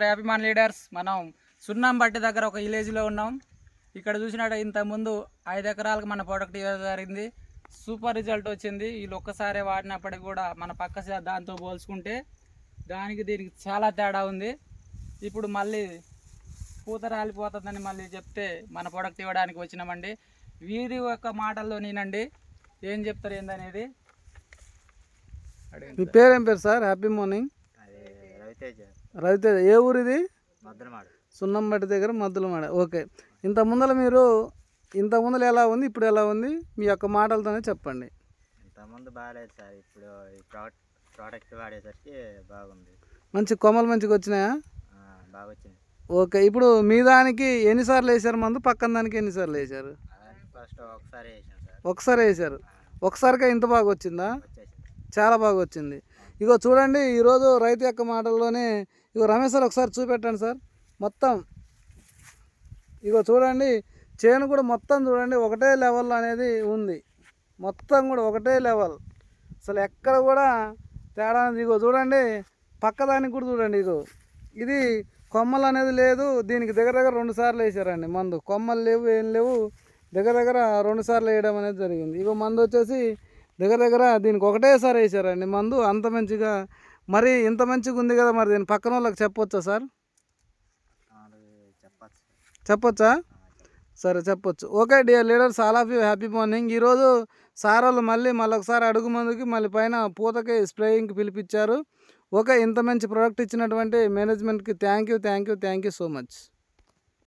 Happy Maan leaders మనం సున్నం బట్టి దగ్గర ఒక విలేజ్లో ఉన్నాం. ఇక్కడ చూసినట్టు ఇంత ముందు ఐదు ఎకరాలకు మన ప్రోడక్ట్ ఇవ్వడం జరిగింది సూపర్ రిజల్ట్ వచ్చింది. వీళ్ళు ఒక్కసారి వాడినప్పటికి కూడా మన పక్క దాంతో పోల్చుకుంటే దానికి దీనికి చాలా తేడా ఉంది. ఇప్పుడు మళ్ళీ పూత రాలిపోతుందని మళ్ళీ చెప్తే మన ప్రోడక్ట్ ఇవ్వడానికి వచ్చినామండి. వీరి యొక్క మాటల్లో నేనండి. ఏం చెప్తారు ఏందనేది? మీ పేరేం పేరు సార్? హ్యాపీ మార్నింగ్ అది రవితేజ. రవితేజ ఏ ఊరు ఇది మద్దనమాడు. సున్నంబట్టి దగ్గర మద్దులమాడ ఓకే. ఇంత ముందర మీరు ఇంత ముందర ఎలా ఉంది ఇప్పుడు ఎలా ఉంది? మీ యొక్క మాటలతోనే చెప్పండి. ఇంతకుముందు బాగాలేదు సార్. ఇప్పుడు ఈ ప్రోడక్ట్ ప్రోడక్ట్ వాడేసరికి బాగుంది. మంచి కొమ్మలు మంచిగా వచ్చినాయా? ఆ, బాగా వచ్చింది. ఓకే. ఇప్పుడు మీ దానికి ఎన్నిసార్లు వేసారు మందు? పక్కన దానికి ఎన్నిసార్లు వేసారు ఫస్ట్ ఒకసారి వేసాం సార్. ఒకసారి వేసారు ఒకసారిగా ఇంత బాగా వచ్చిందా? వచ్చేసింది. చాలా బాగా వచ్చింది. ఇగో చూడండి ఈరోజు రైతు యొక్క మాటల్లోనే ఇగో రమేష్ సార్ ఒకసారి చూపెట్టండి సార్. మొత్తం ఇగో చూడండి చేను కూడా మొత్తం చూడండి ఒకటే లెవెల్ అనేది ఉంది. మొత్తం కూడా ఒకటే లెవెల్ అసలు ఎక్కడ కూడా తేడా అనేది ఇగో చూడండి పక్కదానికి కూడా చూడండి ఇగో. ఇది కొమ్మలు అనేది లేదు దీనికి దగ్గర దగ్గర రెండు సార్లు వేసారండి మందు. కొమ్మలు లేవు ఏం లేవు దగ్గర దగ్గర రెండు సార్లు వేయడం అనేది జరిగింది. ఇగో మందు వచ్చేసి దగ్గర దగ్గర దీనికి ఒకటేసారి వేసారండి మందు. అంత మంచిగా మరి ఇంత మంచిగా ఉంది కదా మరి దీని పక్కన వాళ్ళకి చెప్పొచ్చా సార్? చెప్పొచ్చా? సరే చెప్పొచ్చు. Okay dear leaders all of you happy morning. ఈరోజు సార్ వాళ్ళు మళ్ళీ మళ్ళీ ఒకసారి అడుగు మందుకి మళ్ళీ పైన పూతకి స్ప్రేయింగ్కి పిలిపించారు. ఓకే ఇంత మంచి ప్రోడక్ట్ ఇచ్చినటువంటి మేనేజ్మెంట్కి thank you thank you thank you so much.